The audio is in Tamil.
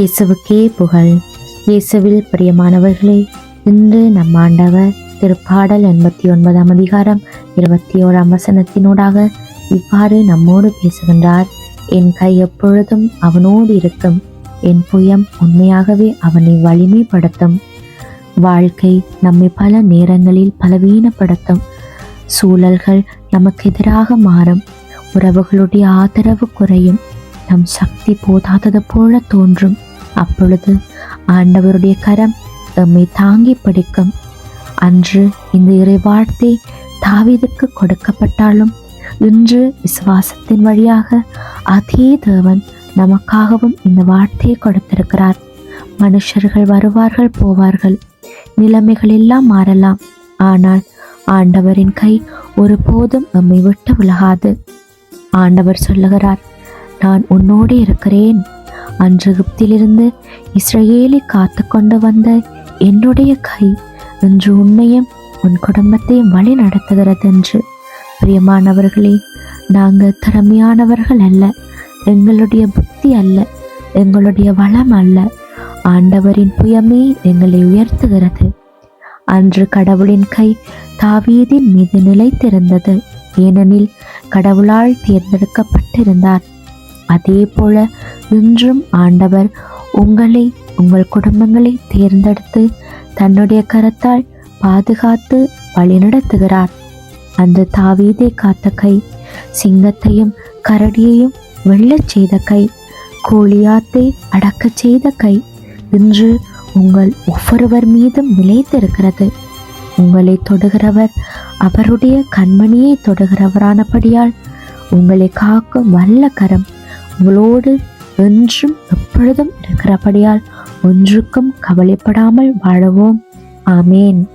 இயேசுவுக்கே புகழ். இயேசுவில் பிரியமானவர்களே இன்று நம் ஆண்டவர் திருப்பாடல் எண்பத்தி ஒன்பதாம் அதிகாரம் இருபத்தி ஓராம் வசனத்தினூடாக இவ்வாறு நம்மோடு பேசுகின்றார். என் கை எப்பொழுதும் அவனோடு இருக்கும். என் புயம் உண்மையாகவே அவனை வலிமைப்படுத்தும். வாழ்க்கை நம்மை பல நேரங்களில் பலவீனப்படுத்தும். சூழல்கள் நமக்கு எதிராக மாறும். உறவுகளுடைய ஆதரவு குறையும். நம் சக்தி போதாதது போல தோன்றும். அப்பொழுது ஆண்டவருடைய கரம் எம்மை தாங்கி பிடிக்கும். அன்று இந்த இறைவாழ்த்தை தாவீதுக்கு கொடுக்கப்பட்டாலும் இன்று விசுவாசத்தின் வழியாக அதே தேவன் நமக்காகவும் இந்த வார்த்தையை கொடுத்திருக்கிறார். மனுஷர்கள் வருவார்கள் போவார்கள். நிலைமைகள் எல்லாம் மாறலாம். ஆனால் ஆண்டவரின் கை ஒருபோதும் நம்மை விட்டு விலகாது. ஆண்டவர் சொல்லுகிறார் நான் உன்னோடு இருக்கிறேன். அன்று இஸ்ரேலை காத்து கொண்டு வந்த என்னுடைய கை இன்று உன்னையும் உன் குடும்பத்தையும் வழி நடத்துகிறது என்று பிரியமானவர்களே நாங்கள் திறமையானவர்கள் அல்ல எங்களுடைய புத்தி அல்ல எங்களுடைய வளம் அல்ல. ஆண்டவரின் புயமே எங்களை உயர்த்துகிறது. அன்று கடவுளின் கை தாவீதின் மீது நிலைத்திருந்தது. ஏனெனில் கடவுளால் தேர்ந்தெடுக்கப்பட்டிருந்தார். அதே போல இன்றும் ஆண்டவர் உங்களை உங்கள் குடும்பங்களை தேர்ந்தெடுத்து தன்னுடைய கரத்தால் பாதுகாத்து வழிநடத்துகிறார் அந்த தாவீதை காத்த கை சிங்கத்தையும் கரடியையும் வெள்ளச் செய்த கை கோழியாத்தை அடக்கச் செய்த கை இன்று உங்கள் ஒவ்வொருவர் மீதும் நிலைத்திருக்கிறது. உங்களை தொடுகிறவர் அவருடைய கண்மணியை தொடுகிறவரானபடியால் உங்களை காக்கும் வல்ல கரம் உங்களோடு என்றும் எப்பொழுதும் இருக்கிறபடியால் ஒன்றுக்கும் கவலைப்படாமல் வாழவோம். ஆமேன்.